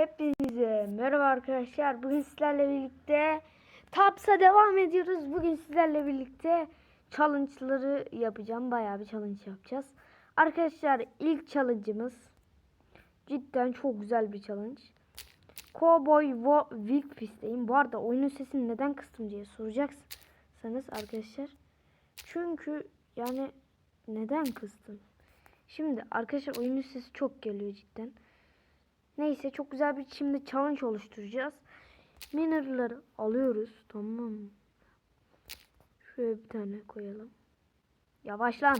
Hepinize merhaba arkadaşlar. Bugün sizlerle birlikte Taps'a devam ediyoruz. Bugün sizlerle birlikte challenge'ları yapacağım. Bayağı bir challenge yapacağız. Arkadaşlar ilk challenge'ımız cidden çok güzel bir challenge. Cowboy Wo- Wilkfist'teyim. Bu arada oyunun sesini neden kıstım diye soracaksanız arkadaşlar. Çünkü yani neden kıstım? Şimdi arkadaşlar oyunun sesi çok geliyor cidden. Neyse çok güzel bir şimdi challenge oluşturacağız. Mineral'ları alıyoruz. Tamam? Şöyle bir tane koyalım. Yavaş lan.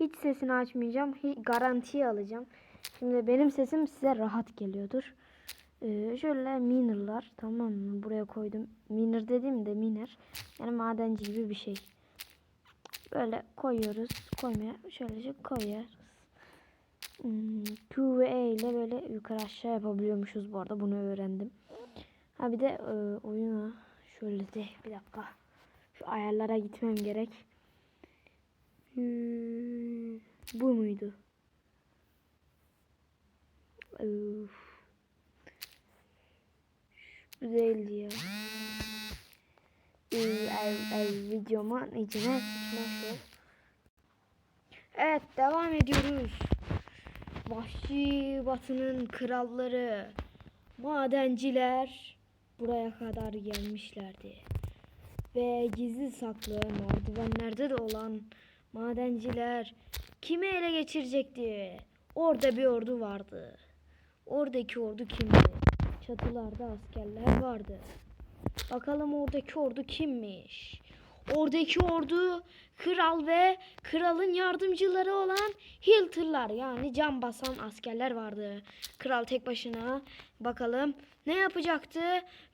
Hiç sesini açmayacağım. Hi- Garantiye alacağım. Şimdi benim sesim size rahat geliyordur. Ee, şöyle minerlar tamam mı? Buraya koydum. Miner dediğimde miner. Yani madenci gibi bir şey. Böyle koyuyoruz. Koymaya şöylece koyuyoruz. Hmm, Q ve E ile böyle yukarı aşağı yapabiliyormuşuz bu arada bunu öğrendim. Ha bir de e, oyuna şöyle de bir dakika. Şu ayarlara gitmem gerek. Hmm, bu muydu? Bu değildi ya. Ev, ev videomun içine sıçmış. Evet devam ediyoruz. Vahşi batının kralları, madenciler buraya kadar gelmişlerdi. Ve gizli saklı merdivenlerde de olan madenciler kimi ele geçirecekti? Orada bir ordu vardı. Oradaki ordu kimdi? Çatılarda askerler vardı. Bakalım oradaki ordu kimmiş? Oradaki ordu kral ve kralın yardımcıları olan Hilter'lar yani can basan askerler vardı. Kral tek başına bakalım ne yapacaktı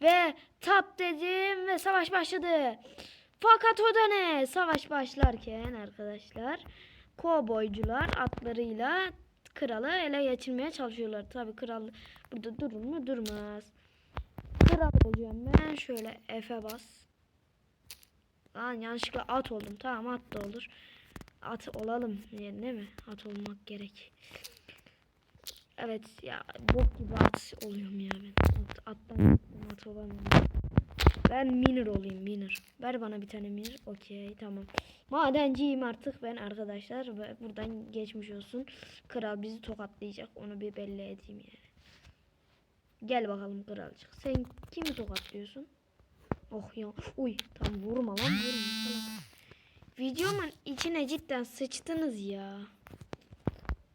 ve tap dedim ve savaş başladı. Fakat o da ne? Savaş başlarken arkadaşlar kovboycular atlarıyla kralı ele geçirmeye çalışıyorlar. Tabi kral burada durur mu? Durmaz. Kral olacağım ben. Şöyle F'e bas. Lan yanlışlıkla at oldum. Tamam at da olur. At olalım değil mi? At olmak gerek. Evet ya bok gibi at oluyorum ya ben. At, attan at olamıyorum. Ben miner olayım miner. Ver bana bir tane miner. Okey tamam. Madenciyim artık ben arkadaşlar. Ve buradan geçmiş olsun. Kral bizi tokatlayacak. Onu bir belli edeyim yani. Gel bakalım kralcık. Sen kimi tokatlıyorsun? Oh ya. Uy. Tam vurma lan vurma falan. Videomun içine cidden sıçtınız ya.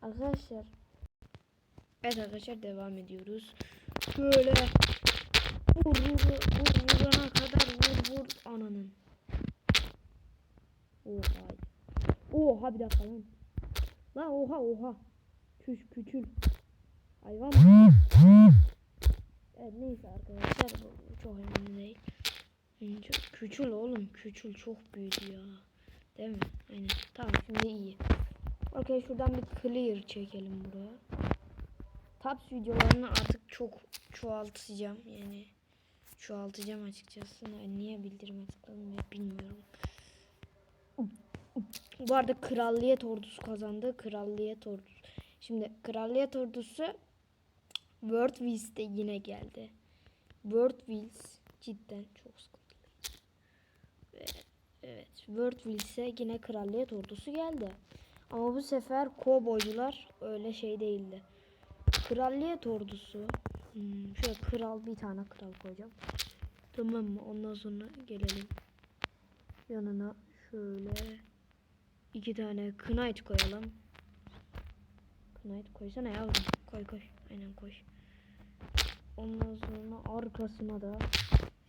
Arkadaşlar. Evet arkadaşlar devam ediyoruz. Şöyle vur vur vur vurana kadar vur vur ananın. Oha. Oha bir dakika lan. Lan oha oha. Küç küçül. Hayvan mı? Evet neyse arkadaşlar bu çok önemli değil. Küçül oğlum küçül çok büyüdü ya. Değil mi? Aynen. Tamam şimdi iyi. Okey şuradan bir clear çekelim buraya. Tabs videolarını artık çok çoğaltacağım yani. Çoğaltacağım açıkçası. Niye bildirim tıkladım bilmiyorum. Bu arada kraliyet ordusu kazandı. Kraliyet ordusu. Şimdi kraliyet ordusu World Wheels'te yine geldi. World Wheels cidden çok evet World Wheels'e yine kraliyet ordusu geldi. Ama bu sefer kovboycular öyle şey değildi. Kraliyet ordusu. Hmm, şöyle kral bir tane kral koyacağım. Tamam mı? Ondan sonra gelelim. Yanına şöyle iki tane knight koyalım. Knight koysana yavrum. Koy koy. Aynen koy. Ondan sonra arkasına da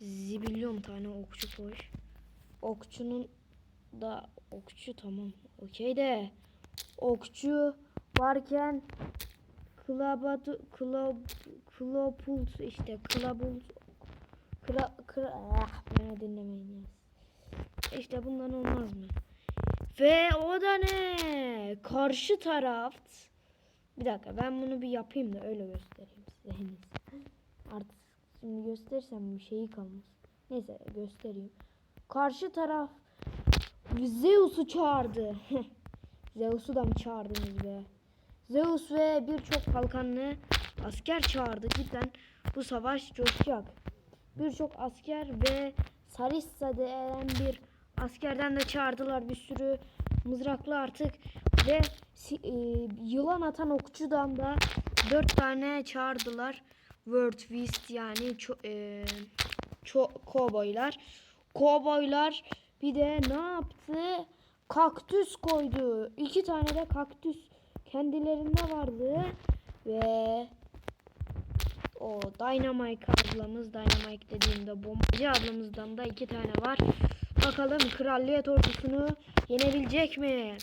zibilyon tane okçu koy. Okçunun da okçu tamam. Okey de okçu varken Klabatu klab klapult işte klabult kla kla ah, beni dinlemeyin. İşte bundan olmaz mı? Ve o da ne? Karşı taraf. Bir dakika ben bunu bir yapayım da öyle göstereyim size henüz. Artık şimdi gösterirsem bir şeyi kalmaz. Neyse göstereyim. Karşı taraf Zeus'u çağırdı. Zeus'u da mı çağırdınız be? Zeus ve birçok kalkanlı asker çağırdı. Cidden bu savaş coşacak. Birçok asker ve Sarissa denen bir askerden de çağırdılar bir sürü mızraklı artık ve e, yılan atan okçudan da dört tane çağırdılar. World Beast yani ço- e, ço- kovboylar. Kovboylar bir de ne yaptı? Kaktüs koydu. İki tane de kaktüs kendilerinde vardı ve o Dynamite ablamız Dynamite dediğimde bombacı ablamızdan da iki tane var. Bakalım kraliyet ordusunu yenebilecek mi?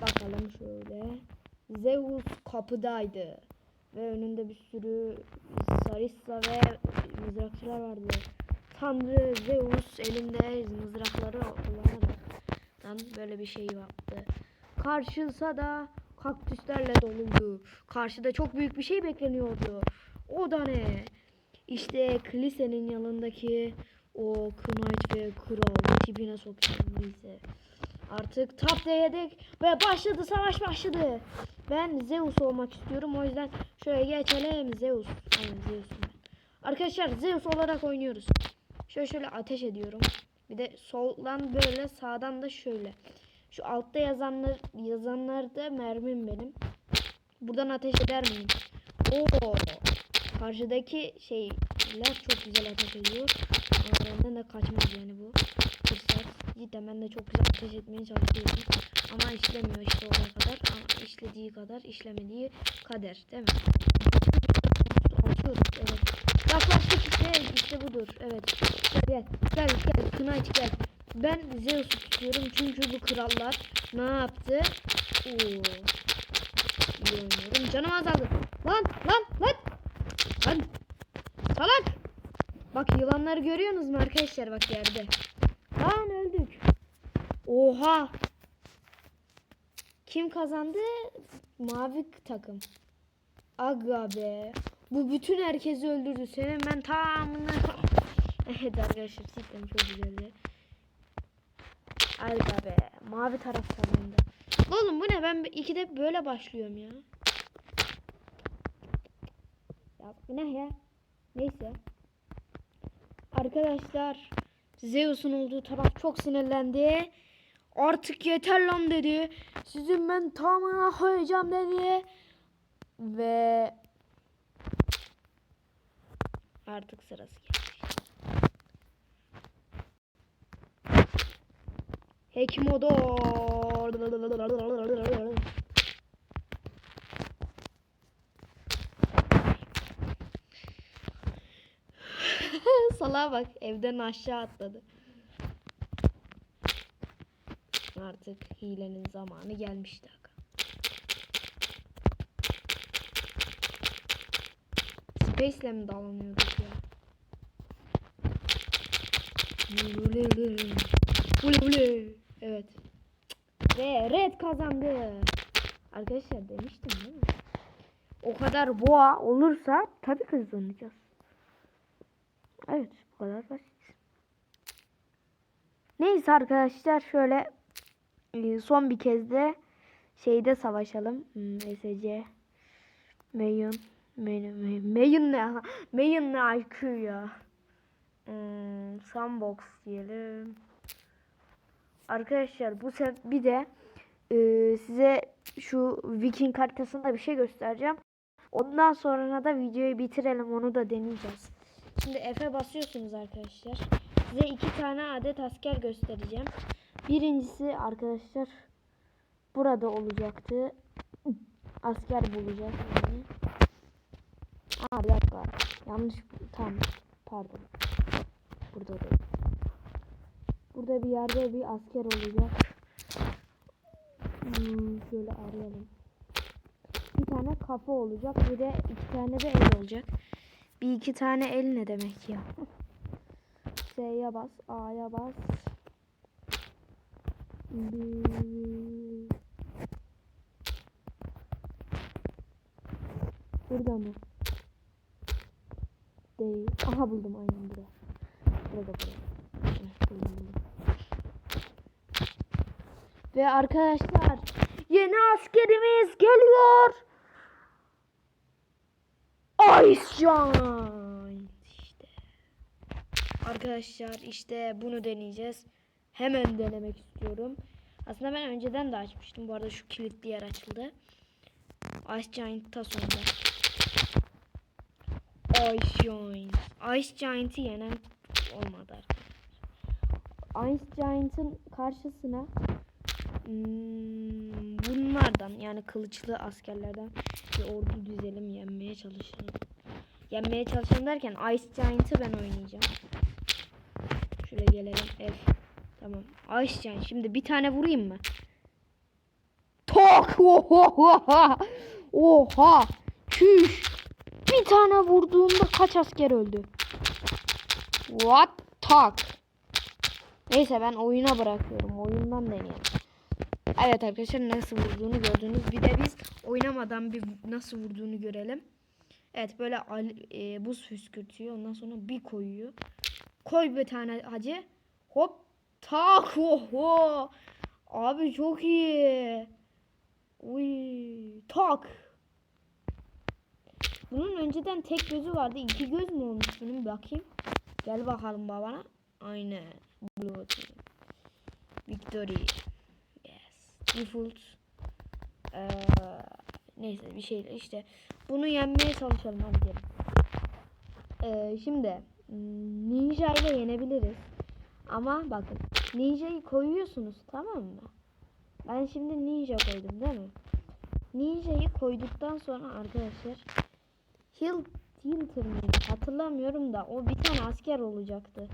Bakalım şöyle. Zeus kapıdaydı. Ve önünde bir sürü Sarissa ve mızrakçılar vardı. Tanrı Zeus elinde mızrakları kullanarak böyle bir şey yaptı. Karşısa da kaktüslerle doluydu. Karşıda çok büyük bir şey bekleniyordu. O da ne? İşte kilisenin yanındaki o Knight ve Kral tipine sokacağım neyse. Artık top yedik ve başladı savaş başladı. Ben Zeus olmak istiyorum o yüzden şöyle geçelim Zeus. Aynen Zeus'um. Arkadaşlar Zeus olarak oynuyoruz. Şöyle şöyle ateş ediyorum. Bir de soldan böyle sağdan da şöyle. Şu altta yazanlar yazanlarda mermim benim. Buradan ateş eder miyim? Oo. Karşıdaki şeyler çok güzel ateş ediyor. Benden de kaçmaz yani bu. Fırsat. Cidden ben de çok güzel ateş etmeye çalışıyorum. Ama işlemiyor işte oraya kadar. Ama işlediği kadar işlemediği kader değil mi? Açıyoruz evet. Yaklaştık işte işte budur. Evet. Gel gel gel Knight gel. Ben Zeus'u tutuyorum çünkü bu krallar ne yaptı? Oo. İyi oynuyorum. Canım azaldı. Lan lan lan. Lan. Salak. Bak yılanları görüyorsunuz mu arkadaşlar bak yerde. Lan öldük. Oha. Kim kazandı? Mavi takım. Aga be. Bu bütün herkesi öldürdü. Senin ben tamamını... evet arkadaşlar cidden çok güzeldi. Aga be. Mavi taraf kazandı. Oğlum bu ne? Ben ikide böyle başlıyorum ya. Ya bu ne ya? Neyse. Arkadaşlar Zeus'un olduğu taraf çok sinirlendi. Artık yeter lan dedi. Sizin ben tamamına koyacağım dedi. Ve artık sırası geldi. Hekimodo. Salağa bak evden aşağı atladı. Artık hilenin zamanı gelmişti. aga. Space'le mi dalanıyorduk ya? Ule ule. Ule ule. Evet. Ve red kazandı. Arkadaşlar demiştim değil mi? O kadar boğa olursa tabii kazanacağız. Evet bu kadar basit. Neyse arkadaşlar şöyle e, son bir kez de şeyde savaşalım. Hmm, SC Mayın Mayın ne? Mayın ne IQ ya? Hmm, sandbox diyelim. Arkadaşlar bu sefer bir de e, size şu Viking haritasında bir şey göstereceğim. Ondan sonra da videoyu bitirelim onu da deneyeceğiz. Şimdi F'e basıyorsunuz arkadaşlar. Size iki tane adet asker göstereceğim. Birincisi arkadaşlar burada olacaktı. Asker bulacağız yani. Aa bir dakika. Yanlış. Tamam. Pardon. Burada değil. Burada bir yerde bir asker olacak. Hmm, şöyle arayalım. Bir tane kafa olacak. Bir de iki tane de el olacak. Bir iki tane el ne demek ya? S'ye bas, A'ya bas. Bir... Burada mı? Değil. Aha buldum aynen burada. Burada. Ve arkadaşlar yeni askerimiz geliyor. Ice Giant işte. Arkadaşlar işte bunu deneyeceğiz. Hemen denemek istiyorum. Aslında ben önceden de açmıştım. Bu arada şu kilitli yer açıldı. Ice Giant'ta sonunda. Ice Giant. Ice Giant'ı yenen olmadı arkadaşlar. Ice Giant'ın karşısına hmm, bunlardan yani kılıçlı askerlerden bir ordu düzelim yenmeye çalışalım. Yenmeye çalışalım derken Ice Giant'ı ben oynayacağım. Şöyle gelelim. F. Tamam. Ice Giant. Şimdi bir tane vurayım mı? Tok! Oha! Oha! Çüş! Bir tane vurduğumda kaç asker öldü? What? Tak. Neyse ben oyuna bırakıyorum. Oyundan deneyelim. Evet arkadaşlar nasıl vurduğunu gördünüz. Bir de biz oynamadan bir nasıl vurduğunu görelim. Evet böyle e, buz püskürtüyor. Ondan sonra bir koyuyor. Koy bir tane hacı. Hop. Tak. Oho. Abi çok iyi. Uy. Tak. Bunun önceden tek gözü vardı. iki göz mü olmuş bunun bakayım. Gel bakalım babana. Aynen. Blue. Victory. Yes. Default. Ee, neyse bir şeyle işte. Bunu yenmeye çalışalım hadi gelin. Ee, şimdi hmm, ninja ile yenebiliriz. Ama bakın ninja'yı koyuyorsunuz tamam mı? Ben şimdi ninja koydum değil mi? Ninja'yı koyduktan sonra arkadaşlar Hill Hilton? Hatırlamıyorum da o bir tane asker olacaktı.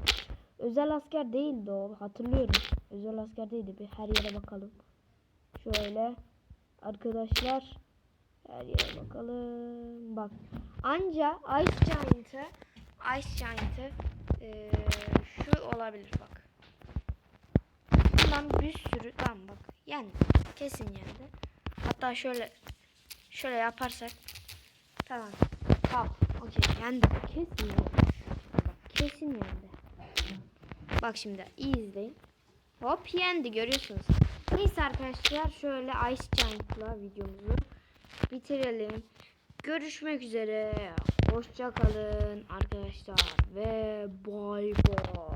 Özel asker değildi o hatırlıyorum. Özel asker değildi bir her yere bakalım. Şöyle arkadaşlar her yere bakalım. Bak anca Ice Giant'ı Ice Giant'ı eee, şu olabilir bak. Bundan bir sürü tamam bak yendi. Kesin yendi. Hatta şöyle şöyle yaparsak tamam. Tamam. Okey yendi. Kesin yendi. Bak kesin yendi. Bak şimdi iyi izleyin. Hop yendi görüyorsunuz. Neyse arkadaşlar şöyle Ice Giant'la videomuzu bitirelim. Görüşmek üzere. Hoşça kalın arkadaşlar ve bay bay.